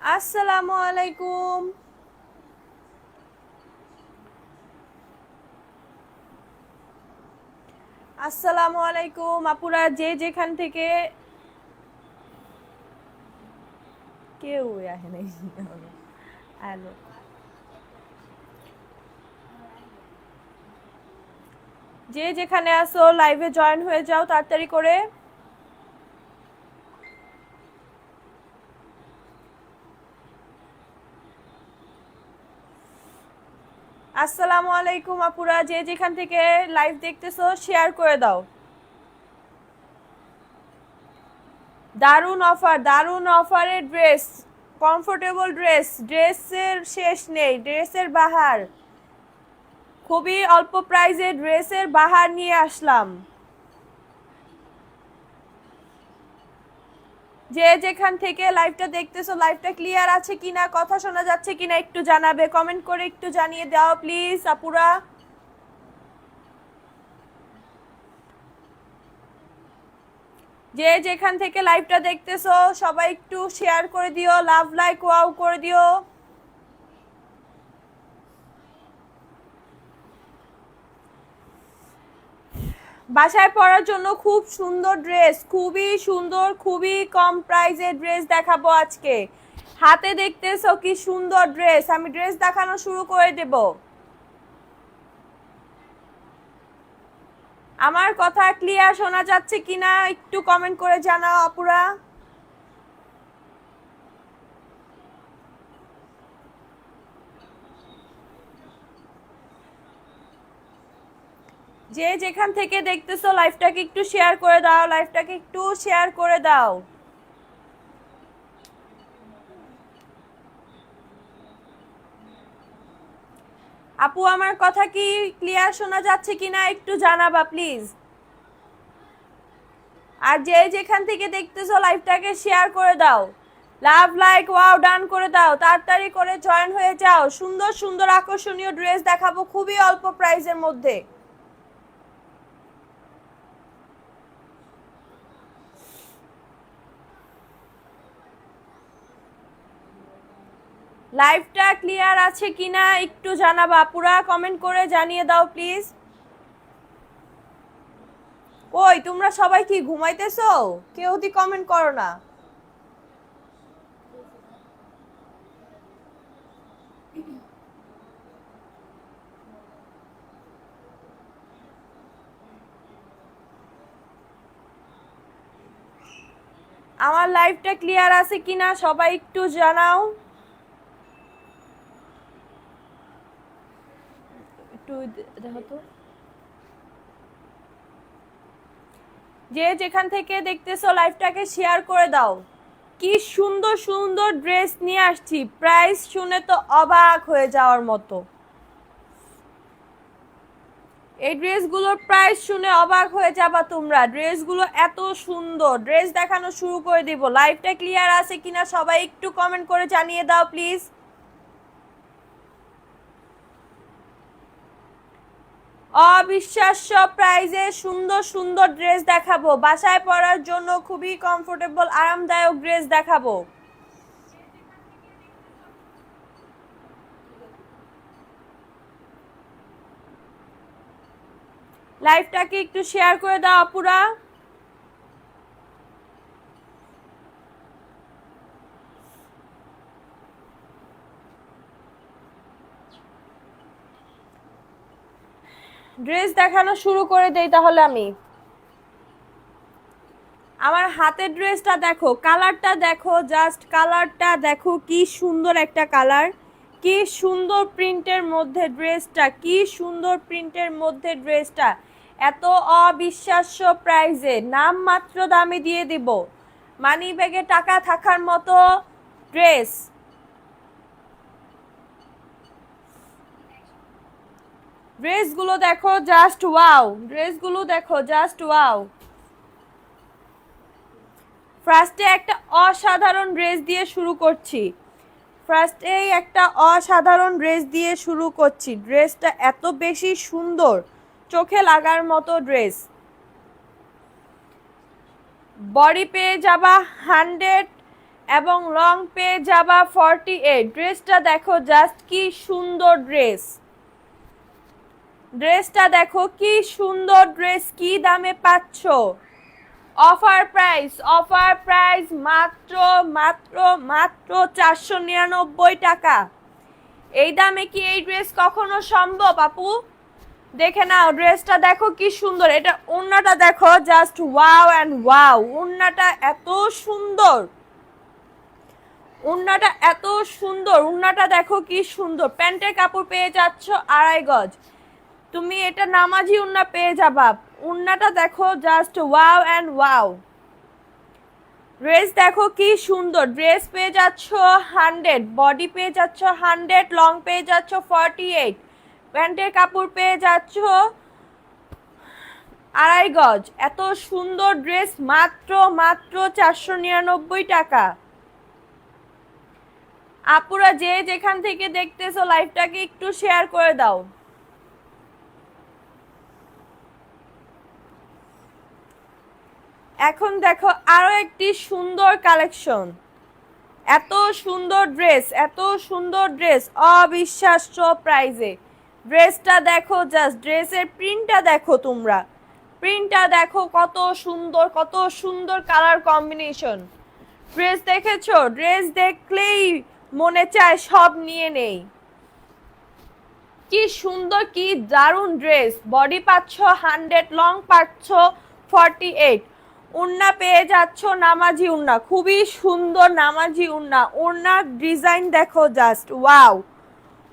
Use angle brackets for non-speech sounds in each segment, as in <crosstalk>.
আসসালামু আলাইকুম আসসালামু আলাইকুম আপুরা যে যেখান থেকে কেউ আসে নাই। হ্যালো। যে যেখানে আসো লাইভে জয়েন হয়ে যাও, তাড়াতাড়ি করে। আসসালামু আলাইকুম আপুরা, যে যেখান থেকে লাইভ দেখতেছো শেয়ার করে দাও। দারুণ অফার দারুণ অফারের ড্রেস কমফোর্টেবল ড্রেস ড্রেসের শেষ নেই ড্রেসের বাহার। খুবই অল্প প্রাইজে ড্রেসের বাহার নিয়ে আসলাম। যে যেখান থেকে লাইভটা দেখতেছো লাইভটা ক্লিয়ার আছে কিনা, কথা শোনা যাচ্ছে কিনা একটু জানাবে। কমেন্ট করে একটু জানিয়ে দাও প্লিজ আপুরা। যে যেখান থেকে লাইভটা দেখতেছো, সবাই একটু শেয়ার করে দিও লাভ লাইক ওয়াও করে দিও। বাসায় পরার জন্য খুব সুন্দর ড্রেস খুবই সুন্দর, খুবই কম প্রাইজের ড্রেস দেখাবো আজকে। হাতে দেখতেছো কি সুন্দর ড্রেস আমি ড্রেস দেখানো শুরু করে দেব। আমার কথা ক্লিয়ার শোনা যাচ্ছে কিনা একটু কমেন্ট করে জানাও আপুরা। যে যেখান থেকে দেখতেছো লাইভটাকে একটু শেয়ার করে দাও লাইভটাকে একটু শেয়ার করে দাও। আপু, আমার কথা কি ক্লিয়ার শোনা যাচ্ছে কিনা একটু জানাবা প্লিজ আর যে যেখান থেকে দেখতেছো লাইভটাকে শেয়ার করে দাও, লাভ লাইক, ওয়াও, ডান করে দাও, তাড়াতাড়ি করে জয়েন হয়ে যাও। সুন্দর সুন্দর, আকর্ষণীয় ড্রেস দেখাবো খুবই অল্প প্রাইসের মধ্যে। লাইভটা ক্লিয়ার আছে কিনা একটু জানাবা। পুরা কমেন্ট করে জানিয়ে দাও প্লিজ ওই, তোমরা সবাই কি ঘুমাইতেছো? কেউ দি কমেন্ট করো না। আমার লাইভটা ক্লিয়ার আছে কিনা সবাই একটু জানাও একটু দে- দেখো যে যেখান থেকে দেখতেছো লাইভটাকে শেয়ার করে দাও। কি সুন্দর সুন্দর ড্রেস নিয়ে আসছি। প্রাইস শুনে তো অবাক হয়ে যাওয়ার মতো। এই ড্রেসগুলোর প্রাইস শুনে অবাক হয়ে যাবা তোমরা। ড্রেসগুলো এত সুন্দর। ড্রেস দেখানো শুরু করে দিব। লাইভটা ক্লিয়ার আছে কিনা সবাই একটু কমেন্ট করে জানিয়ে দাও প্লিজ অবিশ্বাস্য প্রাইজে সুন্দর সুন্দর ড্রেস দেখাবো। বাসায় পরার জন্য খুবই কমফোর্টেবল আরামদায়ক ড্রেস দেখাবো। লাইভটাকে একটু শেয়ার করে দাও, আপুরা। ড্রেস দেখানো শুরু করে দেই তাহলে আমি। আমার হাতের ড্রেসটা দেখো, কালারটা দেখো, জাস্ট কালারটা দেখো, কি সুন্দর একটা কালার। কি সুন্দর প্রিন্টের মধ্যে ড্রেসটা, কি সুন্দর প্রিন্টের মধ্যে ড্রেসটা। এত অবিশ্বাস্য প্রাইজে নাম মাত্র দামে দিয়ে দিব। মানি ব্যাগে টাকা থাকার মতো ড্রেস। ড্রেসগুলো দেখো জাস্ট ওয়াও ড্রেসগুলো দেখো জাস্ট ওয়াও ফার্স্টে একটা অসাধারণ ড্রেস দিয়ে শুরু করছি। ফার্স্টেই একটা অসাধারণ ড্রেস দিয়ে শুরু করছি। ড্রেসটা এত বেশি সুন্দর, চোখে লাগার মতো ড্রেস। বডি পেয়ে যাবা হান্ড্রেড এবং লং পেয়ে যাবা ফর্টি এইট। ড্রেসটা দেখো জাস্ট কি সুন্দর ড্রেস। ড্রেসটা দেখো, কি সুন্দর ড্রেস, কি দামে পাচ্ছ? অফার প্রাইস অফার প্রাইস মাত্র মাত্র মাত্র চারশো নিরানব্বই টাকা। এই দামে কি এই ড্রেস কখনো সম্ভব, আপু? দেখে নাও, ড্রেসটা দেখো কি সুন্দর। এটা ওন্নাটা দেখো জাস্ট ওয়াও অ্যান্ড ওয়াও ওন্নাটা এত সুন্দর। উন্নাটা এত সুন্দর। উন্নাটা দেখো কি সুন্দর। প্যান্টের কাপড় পেয়ে যাচ্ছ আড়াই গজ। তুমি এটা নামাজি উন্না পেয়ে যাবা। উন্নাটা দেখো just wow and wow dress দেখো কি সুন্দর। ড্রেস পেয়ে যাচ্ছ হান্ড্রেড বডি পেয়ে যাচ্ছ হান্ড্রেড লং পেয়ে যাচ্ছ ফর্টি এইট প্যান্টের কাপড় পেয়ে যাচ্ছ আড়াই গজ। এত সুন্দর ড্রেস মাত্র মাত্র চারশো নিরানব্বই টাকা। আপুরা যে যেখান থেকে দেখতেছো লাইভটাকে একটু শেয়ার করে দাও। এখন দেখো আরও একটি সুন্দর কালেকশন। এত সুন্দর ড্রেস, এত সুন্দর ড্রেস, অবিশ্বাস্য প্রাইজে। ড্রেসটা দেখো, জাস্ট ড্রেসের প্রিন্টটা দেখো তোমরা। প্রিন্টটা দেখো কত সুন্দর কত সুন্দর কালার কম্বিনেশন। ড্রেস দেখেছ? ড্রেস দেখলেই মনে চায় সব নিয়ে নেই। কি সুন্দর, কি দারুণ ড্রেস। বডি পাচ্ছ, হান্ড্রেড, লং পাচ্ছ, ফর্টি এইট। উন্না পেয়ে যাচ্ছ নামাজি উন্না খুবই সুন্দর নামাজি উন্না উন্নার ডিজাইন দেখো জাস্ট ওয়াও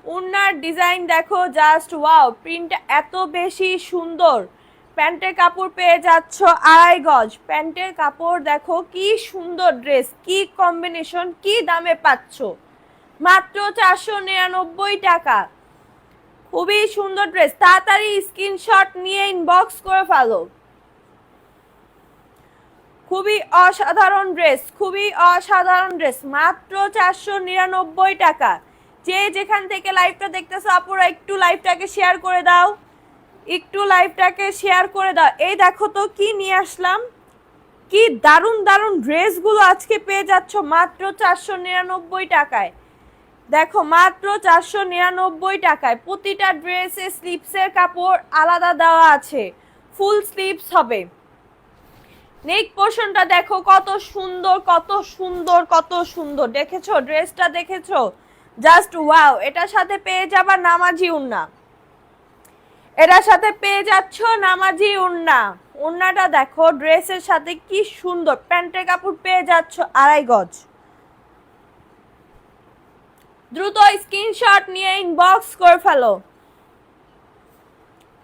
উন্নার ডিজাইন দেখো জাস্ট ওয়াও প্রিন্টটা এত বেশি সুন্দর। প্যান্টের কাপড় পেয়ে যাচ্ছ আড়াই গজ। প্যান্টের কাপড় দেখো কি সুন্দর ড্রেস কি কম্বিনেশন কি দামে পাচ্ছ। মাত্র চারশো নিরানব্বই টাকা। খুবই সুন্দর ড্রেস তাড়াতাড়ি স্ক্রিনশট নিয়ে ইনবক্স করে ফেলো। খুবই অসাধারণ ড্রেস, খুবই অসাধারণ ড্রেস, মাত্র চারশো নিরানব্বই টাকা। যে যেখান থেকে লাইভটা দেখতেছো, আপুরা একটু লাইভটাকে শেয়ার করে দাও, একটু লাইভটাকে শেয়ার করে দাও। এই দেখো তো, কি নিয়ে আসলাম? কি দারুণ দারুণ ড্রেসগুলো আজকে পেয়ে যাচ্ছ, মাত্র চারশো নিরানব্বই টাকায়। দেখো, মাত্র চারশো নিরানব্বই টাকায়। প্রতিটা ড্রেসে স্লিপসের কাপড় আলাদা দেওয়া আছে ফুল স্লিপস হবে। নেক পোর্শনটা দেখো, কত সুন্দর কত সুন্দর কত সুন্দর। দেখেছ? ড্রেসটা দেখেছ? Just wow. এটার সাথে পেয়ে যাবা নামাজি উন্না। এটার সাথে পেয়ে যাচ্ছ নামাজি উন্না। উন্নাটা দেখো, ড্রেসের সাথে কি সুন্দর। প্যান্টের কাপড় পেয়ে যাচ্ছ আড়াই গজ। দ্রুত স্ক্রিনশট নিয়ে ইনবক্স করে ফেলো।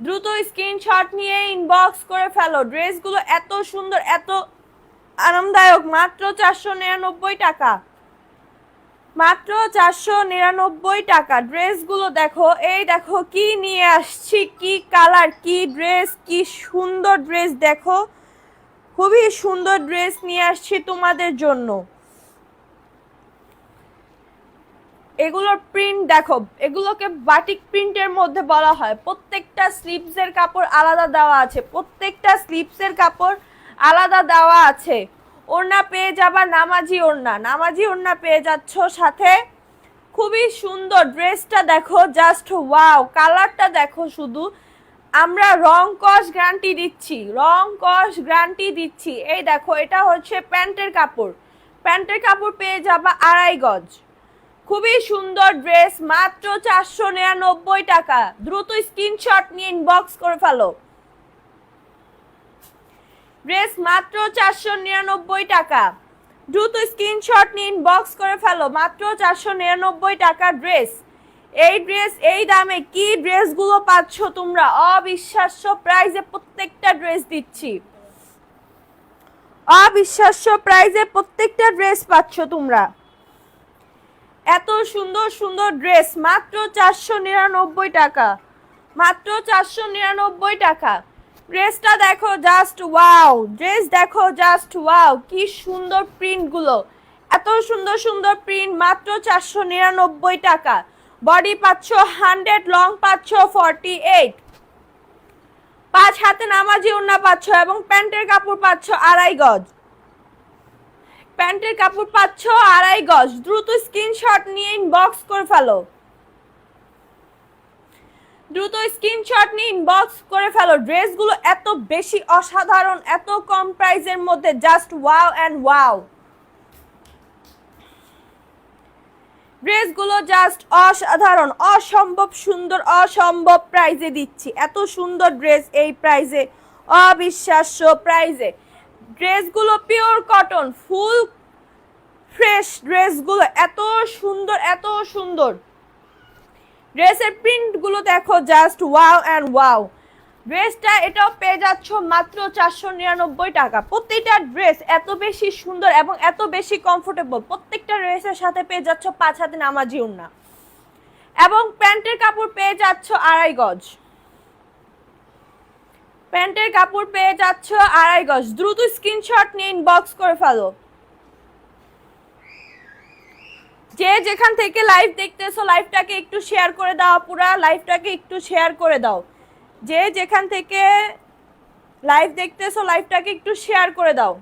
দ্রুত স্ক্রিনশট নিয়ে ইনবক্স করে ফেলো। ড্রেসগুলো এত সুন্দর, এত আরামদায়ক, মাত্র চারশো নিরানব্বই টাকা। মাত্র চারশো নিরানব্বই টাকা। ড্রেসগুলো দেখো, এই দেখো কি নিয়ে আসছি, কি কালার কি ড্রেস কি সুন্দর ড্রেস দেখো। খুবই সুন্দর ড্রেস নিয়ে আসছি তোমাদের জন্য। এগুলোর প্রিন্ট দেখো, এগুলোকে বাটিক প্রিন্টের মধ্যে বলা হয়। প্রত্যেকটা স্লিপসের কাপড় আলাদা দেওয়া আছে। প্রত্যেকটা স্লিপসের কাপড় আলাদা দেওয়া আছে। ওড়না পেয়ে যাবা নামাজি ওড়না। নামাজি ওড়না পেয়ে যাচ্ছ সাথে। খুবই সুন্দর ড্রেসটা দেখো জাস্ট ওয়াও কালারটা দেখো শুধু। আমরা রং কস গ্যারান্টি দিচ্ছি, রং কস গ্যারান্টি দিচ্ছি। এই দেখো, এটা হচ্ছে প্যান্টের কাপড়। প্যান্টের কাপড় পেয়ে যাবা আড়াই গজ। খুবই সুন্দর ড্রেস, মাত্র চারশো নিরানব্বই টাকা। দ্রুত স্ক্রিনশট নিয়ে ইনবক্স করে ফেলো। ড্রেস মাত্র চারশো নিরানব্বই টাকা। দ্রুত স্ক্রিনশট নিয়ে ইনবক্স করে ফেলো, মাত্র চারশো নিরানব্বই টাকা ড্রেস। এই ড্রেস, এই দামে কি ড্রেসগুলো পাচ্ছ তোমরা? অবিশ্বাস্য প্রাইজে প্রত্যেকটা ড্রেস দিচ্ছি। অবিশ্বাস্য প্রাইজে প্রত্যেকটা ড্রেস পাচ্ছ তোমরা। এত সুন্দর সুন্দর ড্রেস মাত্র চারশো নিরানব্বই টাকা। মাত্র চারশো নিরানব্বই টাকা। ড্রেসটা দেখো জাস্ট ওয়াও ড্রেস দেখো জাস্ট ওয়াও কি সুন্দর প্রিন্টগুলো এত সুন্দর সুন্দর প্রিন্ট মাত্র চারশো নিরানব্বই টাকা। বডি পাচ্ছ হান্ড্রেড লং পাচ্ছ ফর্টি এইট পাঁচ হাতে নামাজি ওড়না পাচ্ছ এবং প্যান্টের কাপড় পাচ্ছ আড়াই গজ। প্যান্টের কাপড় পাচ্ছ, আড়াই গজ। দ্রুত স্ক্রিনশট নিয়ে ইনবক্স করে ফেলো। দ্রুত স্ক্রিনশট নিয়ে ইনবক্স করে ফেলো। ড্রেসগুলো এত বেশি অসাধারণ, এত কম প্রাইসের মধ্যে জাস্ট ওয়াও অ্যান্ড ওয়াও ড্রেসগুলো জাস্ট অসাধারণ, অসম্ভব সুন্দর, অসম্ভব প্রাইজে দিচ্ছি। এত সুন্দর ড্রেস এই প্রাইজে অবিশ্বাস্য প্রাইজে ড্রেসগুলো পিওর কটন, ফুল ফ্রেশ ড্রেসগুলো, এত সুন্দর এত সুন্দর। ড্রেসের প্রিন্টগুলো দেখো জাস্ট ওয়াও অ্যান্ড ওয়াও ড্রেসটা এটাও পেয়ে যাচ্ছ মাত্র চারশো নিরানব্বই টাকা। প্রত্যেকটা ড্রেস এত বেশি সুন্দর এবং এত বেশি কমফোর্টেবল প্রত্যেকটা ড্রেসের সাথে পেয়ে যাচ্ছ পাঁচ হাতে নামাজি উন্না। এবং প্যান্টের কাপড় পেয়ে যাচ্ছ আড়াই গজ। প্যান্টের কাপড় পেয়ে যাচ্ছ আড়াই গজ। দ্রুত স্ক্রিনশট নিয়ে ইনবক্স করে ফেলো। যে যেখান থেকে লাইভ দেখতেছো লাইভটাকে একটু শেয়ার করে দাও পুরা লাইভটাকে একটু শেয়ার করে দাও। যে যেখান থেকে লাইভ দেখতেছো লাইভটাকে একটু শেয়ার করে দাও।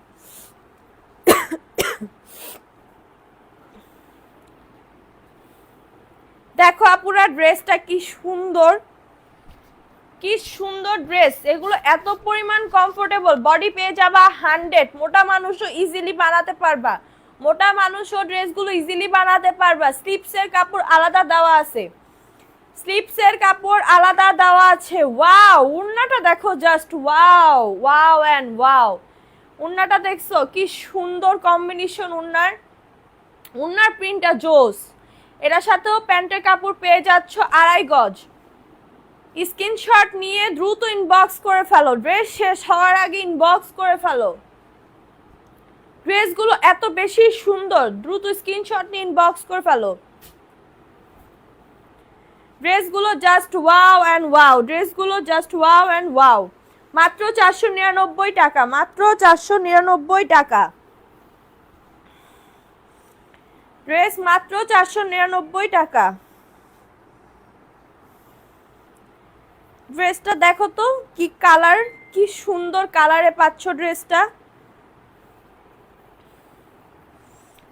দেখো আপুরা ড্রেসটা কি সুন্দর। কি সুন্দর ড্রেস এগুলো এত পরিমাণ কমফোর্টেবল বডি পেয়ে যাবা হান্ড্রেড মোটা মানুষও ইজিলি বানাতে পারবা। মোটা মানুষও ড্রেসগুলো ইজিলি বানাতে পারবা। স্লিপসের কাপড় আলাদা দেওয়া আছে। স্লিপসের কাপড় আলাদা দেওয়া আছে। ওয়াও উন্নাটা দেখো just wow wow and wow উন্নাটা দেখছ? কি সুন্দর কম্বিনেশন উন্নার। উন্নার প্রিন্টটা জোস। এটার সাথেও প্যান্টের কাপড় পেয়ে যাচ্ছ আড়াই গজ। স্ক্রিনশট নিয়ে দ্রুত ইনবক্স করে ফেলো। ড্রেস শেষ হওয়ার আগে ইনবক্স করে ফেলো। ড্রেসগুলো এত বেশি সুন্দর, দ্রুত স্ক্রিনশট নিয়ে ইনবক্স করে ফেলো। ড্রেসগুলো জাস্ট ওয়াও অ্যান্ড ওয়াও ড্রেসগুলো জাস্ট ওয়াও অ্যান্ড ওয়াও মাত্র চারশো নিরানব্বই টাকা, মাত্র চারশো নিরানব্বই টাকা। ড্রেস মাত্র চারশো নিরানব্বই টাকা। ড্রেসটা দেখো তো, কি কালার কি সুন্দর কালারে পাচ্ছ ড্রেসটা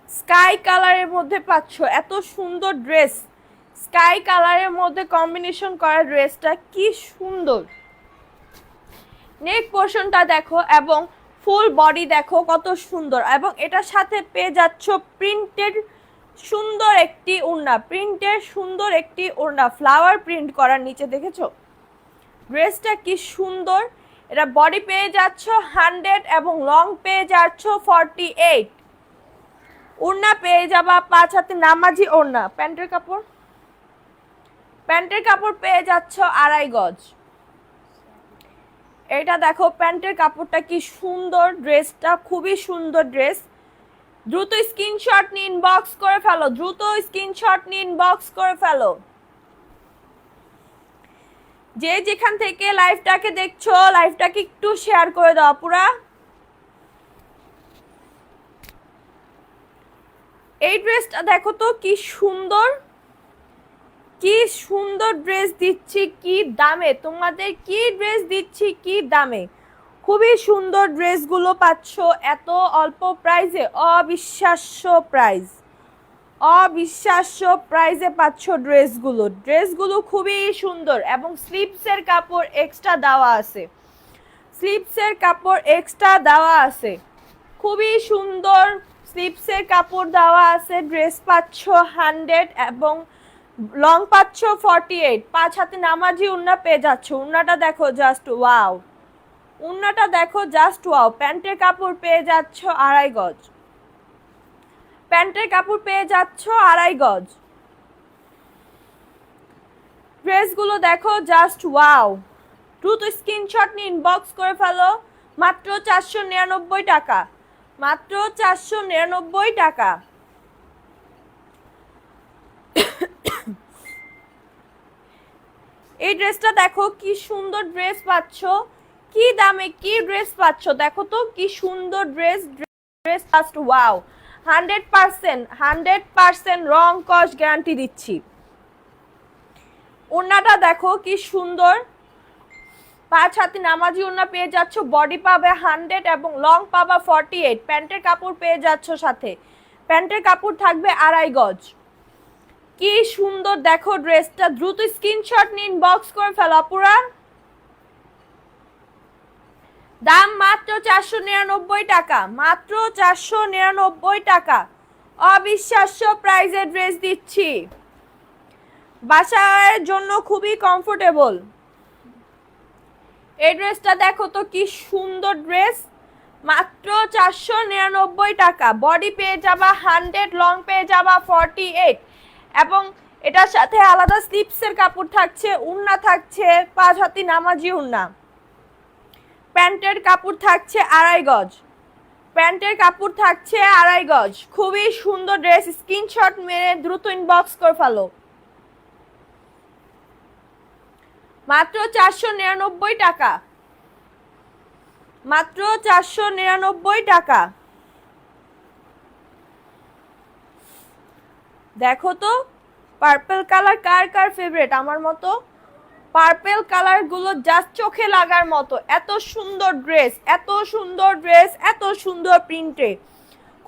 স্কাই কালারের মধ্যে পাচ্ছ, এত সুন্দর ড্রেস স্কাই কালারের মধ্যে কম্বিনেশন করা ড্রেসটা কি সুন্দর। নেক পোর্শনটা দেখো এবং ফুল বডি দেখো কত সুন্দর এবং এটার সাথে পেয়ে যাচ্ছ প্রিন্টেড সুন্দর একটি ওড়না প্রিন্টের সুন্দর একটি ওড়না ফ্লাওয়ার প্রিন্ট করার নিচে দেখেছ? ড্রেসটা কি সুন্দর? এটা বডি পেয়ে যাচ্ছ হান্ড্রেড এবং লং পেয়ে যাচ্ছ ফর্টি এইট ওড়না পেয়ে যাবা পাঁচ হাতে নামাজি ওড়না প্যান্টের কাপড়? প্যান্টের কাপড় পেয়ে যাচ্ছ আড়াই গজ। এটা দেখো, প্যান্টের কাপড়টা কি সুন্দর, ড্রেসটা খুবই সুন্দর ড্রেস। দ্রুত স্ক্রিনশট নিয়ে ইনবক্স করে ফেলো, দ্রুত স্ক্রিনশট নিয়ে ইনবক্স করে ফেলো। যে যেখান থেকে লাইভটাকে দেখছ লাইভটাকে একটু শেয়ার করে দাও পুরা এই ড্রেসটা দেখো তো, কি সুন্দর। কি সুন্দর ড্রেস দিচ্ছি, কি দামে। তোমাদের কি ড্রেস দিচ্ছি, কি দামে। খুবই সুন্দর ড্রেসগুলো পাচ্ছ, এত অল্প প্রাইজে অবিশ্বাস্য প্রাইস অবিশ্বাস্য প্রাইজে পাচ্ছ ড্রেসগুলো। ড্রেসগুলো খুবই সুন্দর এবং স্লিপসের কাপড় এক্সট্রা দেওয়া আছে। স্লিপসের কাপড় এক্সট্রা দেওয়া আছে। খুবই সুন্দর স্লিপসের কাপড় দেওয়া আছে। ড্রেস পাচ্ছ হান্ড্রেড এবং লং পাচ্ছ ফর্টি এইট পাঁচ হাতে নামাজি উন্না পেয়ে যাচ্ছ। উন্নাটা দেখো জাস্ট ওয়াও উন্নাটা দেখো জাস্ট ওয়াও প্যান্টের কাপড় পেয়ে যাচ্ছ আড়াই গজ। প্যান্টের কাপড় পেয়ে যাচ্ছ আড়াই গজ। ড্রেসগুলো দেখো জাস্ট ওয়াও দ্রুত স্ক্রিনশট নিয়ে ইনবক্স করে ফেলো, মাত্র চারশো নিরানব্বই টাকা। মাত্র চারশো নিরানব্বই টাকা। এই ড্রেসটা দেখো, কি সুন্দর ড্রেস পাচ্ছ। কি দামে কি ড্রেস পাচ্ছ, দেখো তো, কি সুন্দর dress dress just wow hundred percent hundred percent রং কস গ্যারান্টি দিচ্ছি। ওড়নাটা দেখো কি সুন্দর। পাঁচ হাতি নামাজি ওড়না পেয়ে যাচ্ছ বডি পাবে হান্ড্রেড এবং লং পাবা ফর্টি এইট প্যান্টের কাপড় পেয়ে যাচ্ছ সাথে। প্যান্টের কাপড় থাকবে আড়াই গজ। কি সুন্দর, দেখো ড্রেসটা। দ্রুত স্ক্রিনশট নিন বক্স করে ফেলো আপুরা দাম মাত্র চারশো নিরানব্বই টাকা, মাত্র চারশো নিরানব্বই টাকা। অবিশ্বাস্য প্রাইজের ড্রেস দিচ্ছি। বাসার জন্য খুবই কমফোর্টেবল এই ড্রেসটা দেখো তো কি সুন্দর ড্রেস মাত্র চারশো নিরানব্বই টাকা। বডি পেয়ে যাবা হান্ড্রেড লং পেয়ে যাবা ফর্টি এইট এবং এটার সাথে আলাদা স্লিপসের কাপড় থাকছে উন্না থাকছে, পাঁচ হাতি নামাজি উন্না প্যান্টের কাপড় থাকছে আড়াই গজ। প্যান্টের কাপড় থাকছে আড়াই গজ। খুবই সুন্দর ড্রেস, স্ক্রিনশট মেরে দ্রুত ইনবক্স করে ফেলো। মাত্র চারশো নিরানব্বই টাকা। মাত্র চারশো নিরানব্বই টাকা। দেখো তো পার্পল কালার কার কার ফেভারিট আমার মতো পার্পেল কালারগুলো জাস্ট চোখে লাগার মতো। এত সুন্দর ড্রেস এত সুন্দর ড্রেস এত সুন্দর প্রিন্টে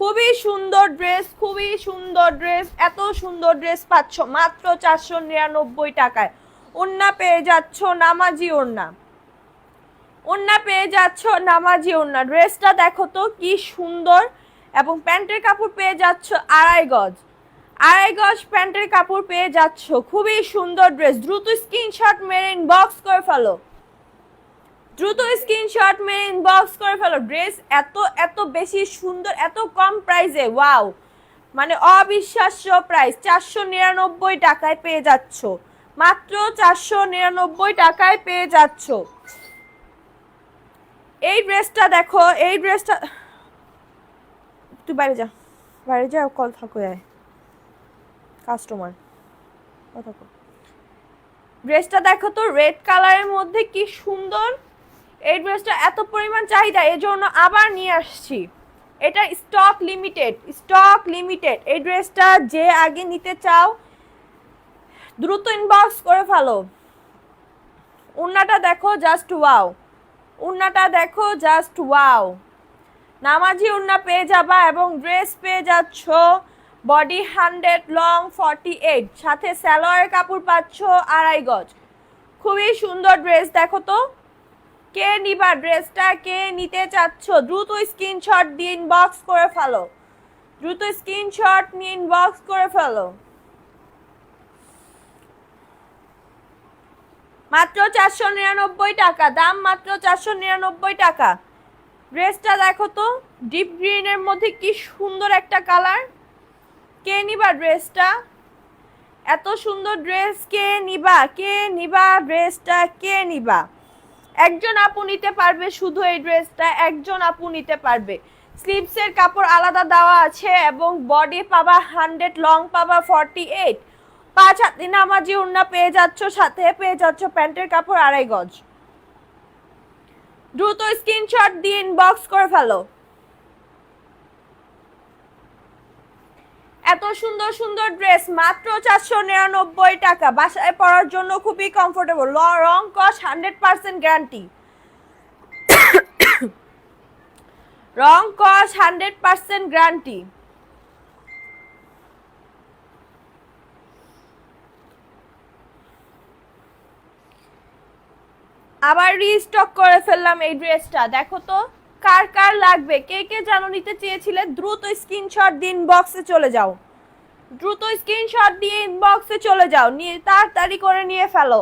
খুবই সুন্দর ড্রেস খুবই সুন্দর ড্রেস এত সুন্দর ড্রেস পাচ্ছ, মাত্র চারশো নিরানব্বই টাকায়। ওন্না পেয়ে যাচ্ছ নামাজি ওন্না ওন্না পেয়ে যাচ্ছ নামাজি ওন্না ড্রেসটা দেখো তো কি সুন্দর। এবং প্যান্টের কাপড় পেয়ে যাচ্ছ আড়াই গজ। আড়াই গজ প্যান্টের কাপড় পেয়ে যাচ্ছ। খুবই সুন্দর ড্রেস। দ্রুত স্ক্রিনশট মেরে ইনবক্স করে ফেলো। দ্রুত স্ক্রিনশট মেরে ইনবক্স করে ফেলো। ড্রেস এত এত বেশি সুন্দর, এত কম প্রাইসে, ওয়াও। মানে অবিশ্বাস্য প্রাইস। চারশো নিরানব্বই টাকায় পেয়ে যাচ্ছ। মাত্র চারশো নিরানব্বই টাকায় পেয়ে যাচ্ছ। এই ড্রেসটা দেখো, এই ড্রেসটা একটু বাইরে যা। বাইরে যা কল থাকো, আয়। কাস্টমার। কথা ড্রেসটা দেখো তো রেড কালারের মধ্যে কি সুন্দর। এই ড্রেসটা এত পরিমাণ চাহিদা, এজন্য আবার নিয়ে আসছি। এটা স্টক লিমিটেড স্টক লিমিটেড এই ড্রেসটা যে আগে নিতে চাও, দ্রুত ইনবক্স করে ফেলো। উন্নাটা দেখো জাস্ট ওয়াও উন্নাটা দেখো জাস্ট ওয়াও নামাজি উন্না পেয়ে যাবা এবং ড্রেস পেয়ে যাচ্ছ। Body hundred long forty eight, সাথে স্যালোয়ারের কাপড় পাচ্ছ আড়াই গজ। খুবই সুন্দর ড্রেস, দেখো তো। কে নিবা ড্রেসটা, কে নিতে চাচ্ছ, দ্রুত স্ক্রিনশট দিয়ে ইনবক্স করে ফেলো। দ্রুত স্ক্রিনশট নিয়ে ইনবক্স করে ফেলো। মাত্র চারশো নিরানব্বই টাকা, দাম মাত্র চারশো নিরানব্বই টাকা। ড্রেসটা দেখো তো, ডিপ গ্রিনের মধ্যে কি সুন্দর একটা কালার। কে নিবা ড্রেসটা? এত সুন্দর ড্রেস কে নিবা? কে নিবা ড্রেসটা? কে নিবা? একজন আপু নিতে পারবে শুধু এই ড্রেসটা, একজন আপু নিতে পারবে। স্লিভসের কাপড় আলাদা দেওয়া আছে এবং বডি পাবা হান্ড্রেড, লং পাবা ফর্টি এইট। পাঁচ হাতি নামাজি উন্না পেয়ে যাচ্ছ, সাথে পেয়ে যাচ্ছ প্যান্টের কাপড় আড়াই গজ। দ্রুত স্ক্রিনশট দিয়ে ইনবক্স করে ফেলো। এত সুন্দর সুন্দর ড্রেস মাত্র চারশো নিরানব্বই টাকা। বাসায় পরার জন্য খুবই কমফোর্টেবল রং কস হান্ড্রেড পার্সেন্ট গ্যারান্টি রং কস হান্ড্রেড পার্সেন্ট গ্যারান্টি আবার রিস্টক করে ফেললাম এই ড্রেসটা দেখো তো। কার কার লাগবে? কে কে জানো নিতে চেয়েছিলে? দ্রুত স্ক্রিনশট দিন বক্সে চলে যাও। দ্রুত স্ক্রিনশট দিয়ে ইনবক্সে চলে যাও। নিয়ে তাড়াতাড়ি করে নিয়ে ফেলো।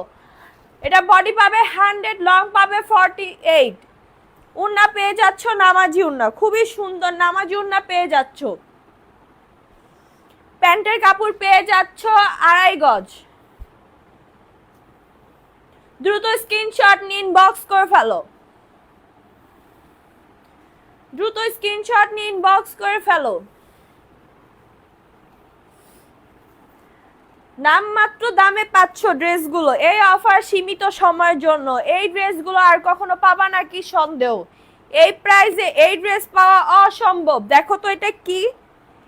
এটা বডি পাবে হান্ড্রেড লং পাবে ফর্টি এইট উন্না পেয়ে যাচ্ছ নামাজি উন্না খুবই সুন্দর নামাজি উন্না পেয়ে যাচ্ছ। প্যান্টের কাপড় পেয়ে যাচ্ছ আড়াই গজ। দ্রুত স্ক্রিনশট নিন বক্স করে ফেলো। দ্রুত স্ক্রিনশট নিন বক্স করে ফেলো। নামমাত্র দামে পাচ্ছ ড্রেসগুলো। এই অফার সীমিত সময়ের জন্য। এই ড্রেসগুলো আর কখনো পাবা না কি সন্দেহ? এই প্রাইসে এই ড্রেস পাওয়া অসম্ভব। দেখো তো এটা কি?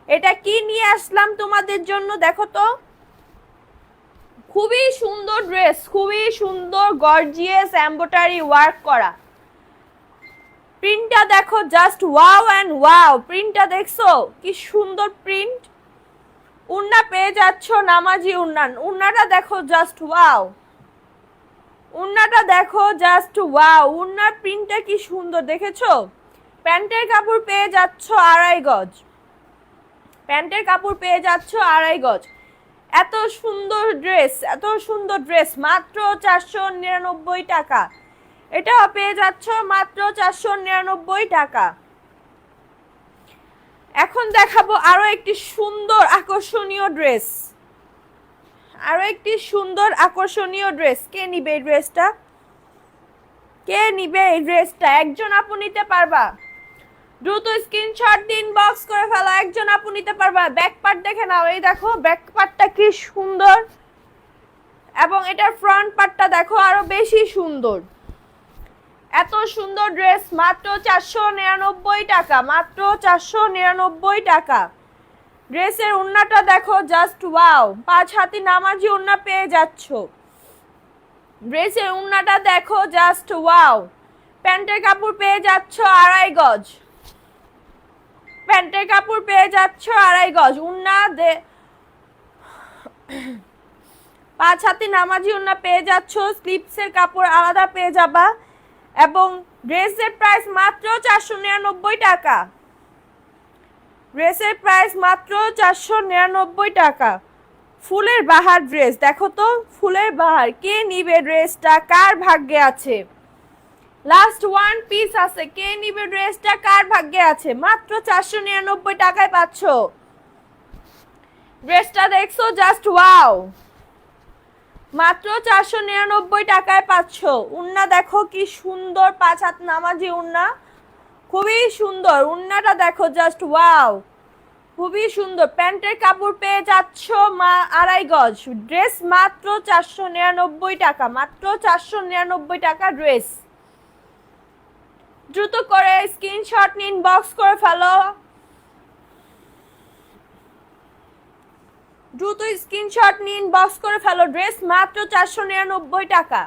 এটা কি নিয়ে আসলাম তোমাদের জন্য? দেখো তো। খুবই সুন্দর ড্রেস খুবই সুন্দর গর্জিয়াস এম্বোটারি ওয়ার্ক করা। প্রিন্টটা দেখো জাস্ট ওয়াও অ্যান্ড ওয়াও প্রিন্টটা দেখছ? কি সুন্দর প্রিন্ট উন্না পেয়ে যাচ্ছ নামাজি উন্নান উন্নাটা দেখো জাস্ট ওয়াও উন্নাটা দেখো জাস্ট ওয়াও উন্নার প্রিন্টটা কি সুন্দর, দেখেছ? প্যান্টের কাপড় পেয়ে যাচ্ছ আড়াই গজ। প্যান্টের কাপড় পেয়ে যাচ্ছ আড়াই গজ। এত সুন্দর ড্রেস এত সুন্দর ড্রেস মাত্র চারশো নিরানব্বই টাকা। এটা পেয়ে যাচ্ছ মাত্র চারশো নিরানব্বই টাকা। এখন দেখাবো আরও একটি সুন্দর আকর্ষণীয় ড্রেস। আরও একটি সুন্দর আকর্ষণীয় ড্রেস। কে নিবে এই ড্রেসটা? কে নিবে এই ড্রেসটা? একজন আপু নিতে পারবা। দ্রুত স্ক্রিনশট দিন, বক্স করে ফেলো। একজন আপু নিতে পারবা। ব্যাক পার্ট দেখে নাও। এই দেখো, ব্যাক পার্টটা কি সুন্দর। এবং এটার ফ্রন্ট পার্টটা দেখো, আরও বেশি সুন্দর। এত সুন্দর ড্রেস, মাত্র চারশো নিরানব্বই টাকা, মাত্র চারশো নিরানব্বই টাকা। ড্রেসের উন্নাটা দেখো জাস্ট ওয়াও পাঁচ হাতি নামাজি উন্না পেয়ে যাচ্ছ। ড্রেসের উন্নাটা দেখো জাস্ট ওয়াও প্যান্টের কাপড় পেয়ে যাচ্ছ আড়াই গজ। প্যান্টের কাপড় পেয়ে যাচ্ছ আড়াই গজ। উন্না দে পাঁচ হাতি নামাজি উন্না পেয়ে যাচ্ছ, স্লিপসের কাপড় আলাদা পেয়ে যাবা। এবং ড্রেসের প্রাইস মাত্র চারশো নিরানব্বই টাকা। ড্রেসের প্রাইস মাত্র চারশো নিরানব্বই টাকা। ফুলের বাহার ড্রেস, দেখো তো, ফুলের বাহার। কে নিবে ড্রেসটা? কার ভাগ্যে আছে? লাস্ট ওয়ান পিস আছে। কে নিবে ড্রেসটা? কার ভাগ্যে আছে? মাত্র চারশো নিরানব্বই টাকায় পাচ্ছ। ড্রেসটা দেখছ? জাস্ট ওয়াও মাত্র চারশো নিরানব্বই টাকায় পাচ্ছ। উন্না, দেখো কি সুন্দর পাঁচ হাত নামাজি উন্না। খুবই সুন্দর। উন্নাটা দেখো জাস্ট ওয়াও খুবই সুন্দর। প্যান্টের কাপড় পেয়ে যাচ্ছ মা আড়াই গজ। ড্রেস মাত্র চারশো নিরানব্বই টাকা, মাত্র চারশো নিরানব্বই টাকা ড্রেস দ্রুত করে স্ক্রিনশট নিন বক্স করে ফেলো। দ্রুত স্ক্রিনশট নিন, বক্স করে ফেলো ড্রেস, মাত্র চারশো নিরানব্বই টাকা।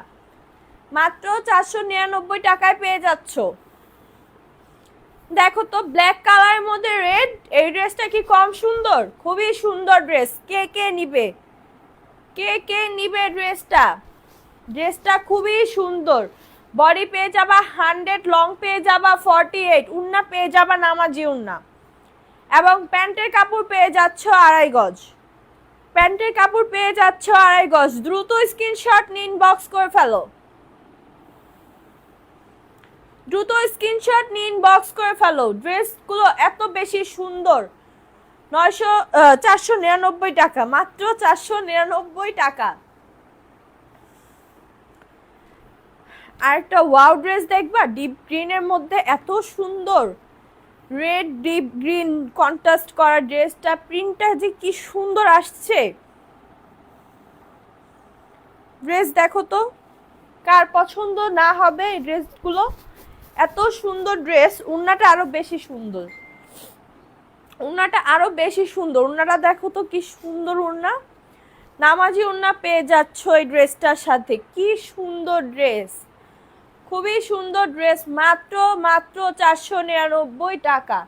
মাত্র চারশো নিরানব্বই টাকায় পেয়ে যাচ্ছ। দেখো তো ব্ল্যাক কালারের মধ্যে রেড এই ড্রেসটা কি কম সুন্দর? খুবই সুন্দর ড্রেস। কে কে নিবে? কে কে নিবে ড্রেসটা? ড্রেসটা খুবই সুন্দর। বডি পেয়ে যাবা হান্ড্রেড, লং পেয়ে যাবা ফর্টি এইট উন্না পেয়ে যাবা নামাজি উন্না এবং প্যান্টের কাপড় পেয়ে যাচ্ছ আড়াই গজ। প্যান্টের কাপড় পেয়ে যাচ্ছ আড়াই গজ। দ্রুত স্ক্রিনশট নিন বক্স করে ফেলো। দ্রুত স্ক্রিনশট নিন বক্স করে ফেলো। ড্রেসগুলো এত বেশি সুন্দর। নয়শো চারশো নিরানব্বই টাকা, মাত্র চারশো নিরানব্বই টাকা। আর একটা ওয়াও ড্রেস দেখবা ডিপ গ্রিনের মধ্যে এত সুন্দর। রেড ডিপ গ্রিন কন্ট্রাস্ট করা ড্রেসটা প্রিন্টটা যে কি সুন্দর আসছে। ড্রেস দেখো তো, কার পছন্দ না হবে এই ড্রেসগুলো এত সুন্দর ড্রেস উন্নাটা আরও বেশি সুন্দর। উন্নাটা আরও বেশি সুন্দর। উন্নাটা দেখো তো কি সুন্দর উন্না। নামাজি উন্না পেয়ে যাচ্ছ এই ড্রেসটার সাথে। কি সুন্দর ড্রেস খুবই সুন্দর ড্রেস, মাত্র মাত্র চারশো নিরানব্বই টাকা।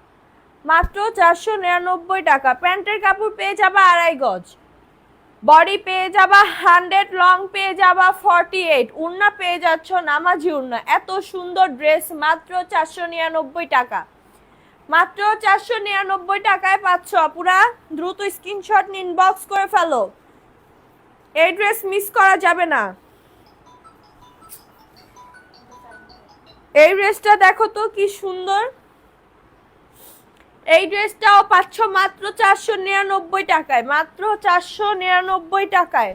মাত্র চারশো নিরানব্বই টাকা। প্যান্টের কাপড় পেয়ে যাবা আড়াই গজ। বডি পেয়ে যাবা হান্ড্রেড, লং পেয়ে যাবা ফর্টি এইট। উন্না পেয়ে যাচ্ছ নামাজি উন্না এত সুন্দর ড্রেস, মাত্র চারশো নিরানব্বই টাকা। মাত্র চারশো নিরানব্বই টাকায় পাচ্ছ পুরা দ্রুত স্ক্রিনশট নিন বক্স করে ফেলো। এই ড্রেস মিস করা যাবে না। এই ড্রেসটা দেখো তো কি সুন্দর। এই ড্রেসটাও পাচ্ছ মাত্র চারশো নিরানব্বই টাকায়, মাত্র চারশো নিরানব্বই টাকায়,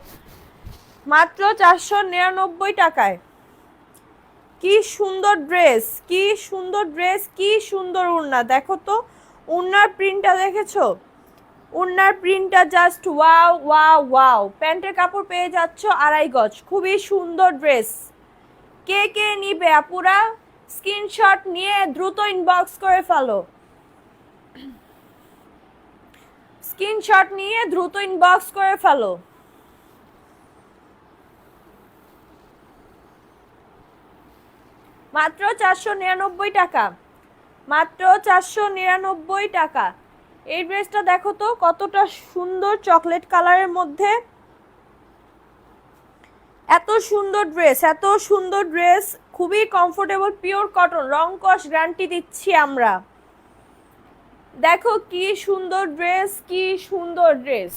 মাত্র চারশো নিরানব্বই টাকায়। কি সুন্দর ড্রেস, কি সুন্দর ড্রেস, কি সুন্দর উড়না দেখো তো উড়নার প্রিন্টটা দেখেছ? উড়নার প্রিন্টটা জাস্ট ওয়াও ওয়াও ওয়াও প্যান্টের কাপড় পেয়ে যাচ্ছ আড়াই গজ। খুবই সুন্দর ড্রেস। কে কে নিবে আপুরা? স্ক্রিনশট নিয়ে দ্রুত ইনবক্স করে ফেলো। স্ক্রিনশট নিয়ে দ্রুত ইনবক্স করে ফেলো। মাত্র চারশো নিরানব্বই টাকা। মাত্র চারশো নিরানব্বই টাকা। এই ড্রেসটা দেখো তো, কতটা সুন্দর চকলেট কালারের মধ্যে। এত সুন্দর ড্রেস এত সুন্দর ড্রেস খুবই কমফোর্টেবল পিওর কটন রং কস গ্যারান্টি দিচ্ছি আমরা। দেখো কি সুন্দর ড্রেস কি সুন্দর ড্রেস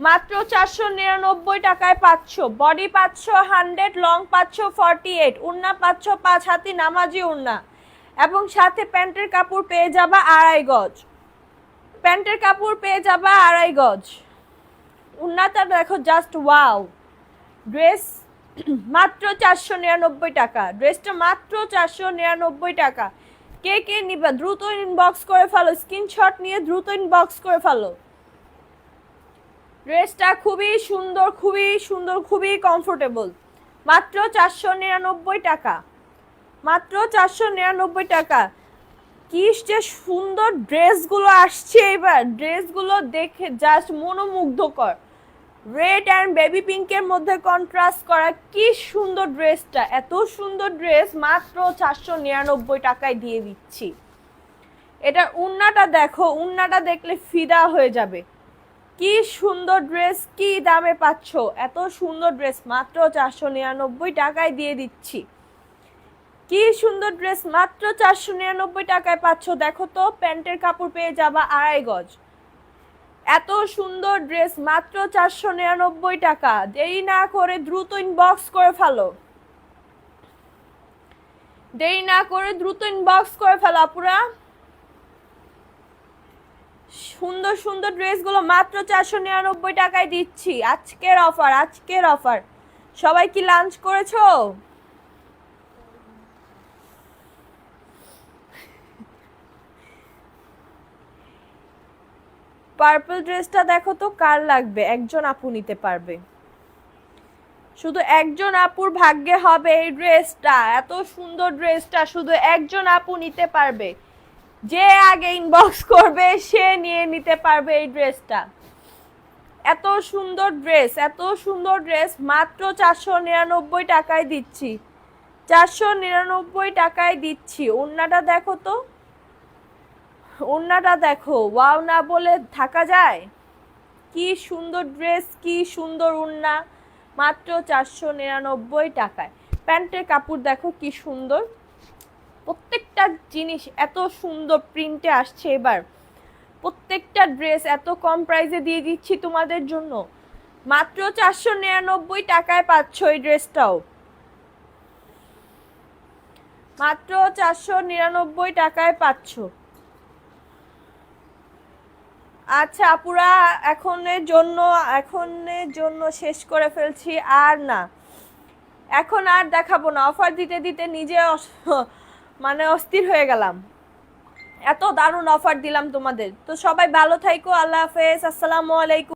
মাত্র চারশো নিরানব্বই টাকায় পাচ্ছ। বডি পাচ্ছ হান্ড্রেড লং পাচ্ছ ফর্টি এইট উন্না পাচ্ছ পাঁচ হাতি, নামাজি উন্না এবং সাথে প্যান্টের কাপড় পেয়ে যাবা আড়াই গজ। প্যান্টের কাপড় পেয়ে যাবা আড়াই গজ। উন্নাটা দেখো জাস্ট ওয়াও ড্রেস <clears throat> মাত্র চারশো নিরানব্বই টাকা। ড্রেসটা মাত্র চারশো নিরানব্বই টাকা। কে কে নিবা দ্রুত ইনবক্স করে ফেলো। স্ক্রিনশট নিয়ে দ্রুত ইনবক্স করে ফেলো। ড্রেসটা খুবই সুন্দর খুবই সুন্দর, খুবই কমফোর্টেবল মাত্র চারশো নিরানব্বই টাকা। মাত্র চারশো নিরানব্বই টাকা। কি যে সুন্দর ড্রেসগুলো আসছে এবার। ড্রেসগুলো দেখে জাস্ট মনোমুগ্ধকর। রেড অ্যান্ড বেবি পিঙ্কের মধ্যে কন্ট্রাস্ট করা কি সুন্দর ড্রেসটা এত সুন্দর ড্রেস মাত্র চারশো নিরানব্বই টাকায় দিয়ে দিচ্ছি। এটা উন্নাটা দেখো, উন্নাটা দেখলে ফিদা হয়ে যাবে। কি সুন্দর ড্রেস কি দামে পাচ্ছ? এত সুন্দর ড্রেস মাত্র চারশো নিরানব্বই টাকায় দিয়ে দিচ্ছি। কি সুন্দর ড্রেস মাত্র চারশো নিরানব্বই টাকায় পাচ্ছ? দেখো তো, প্যান্টের কাপড় পেয়ে যাবা আড়াই গজ। এত সুন্দর ড্রেস, মাত্র চারশো নিরানব্বই টাকা। দেরি না করে দ্রুত ইনবক্স করে ফেলো। দেরি না করে দ্রুত ইনবক্স করে ফেলো, আপুরা। সুন্দর সুন্দর ড্রেসগুলো মাত্র চারশো নিরানব্বই টাকায় দিচ্ছি। আজকের অফার আজকের অফার সবাই কি লাঞ্চ করেছ? পার্পল ড্রেসটা দেখো তো, কার লাগবে? একজন আপু নিতে পারবে। শুধু একজন আপুর ভাগ্যে হবে এই ড্রেসটা এত সুন্দর ড্রেসটা শুধু একজন আপু নিতে পারবে। যে আগে ইনবক্স করবে, সে নিয়ে নিতে পারবে এই ড্রেসটা এত সুন্দর ড্রেস এত সুন্দর ড্রেস মাত্র চারশো নিরানব্বই টাকায় দিচ্ছি। চারশো নিরানব্বই টাকায় দিচ্ছি। ওড়নাটা দেখো তো। ওড়নাটা দেখো, ওয়াও না বলে থাকা যায়? কি সুন্দর ড্রেস, কি সুন্দর ওড়না, মাত্র চারশো নিরানব্বই টাকায়। প্যান্টের কাপড় দেখো কি সুন্দর। প্রত্যেকটা জিনিস এত সুন্দর প্রিন্টে আসছে এবার। প্রত্যেকটা ড্রেস এত কম প্রাইসে দিয়ে দিচ্ছি তোমাদের জন্য। মাত্র চারশো নিরানব্বই টাকায় পাচ্ছ এই ড্রেসটাও। মাত্র চারশো নিরানব্বই টাকায় পাচ্ছ। আচ্ছা আপুরা, এখনের জন্য এখনের জন্য শেষ করে ফেলছি, আর না। এখন আর দেখাবো না। অফার দিতে দিতে নিজে মানে অস্থির হয়ে গেলাম। এত দারুণ অফার দিলাম তোমাদের। তো সবাই ভালো থাইকো, আল্লাহ হাফেজ, আসসালামু আলাইকুম।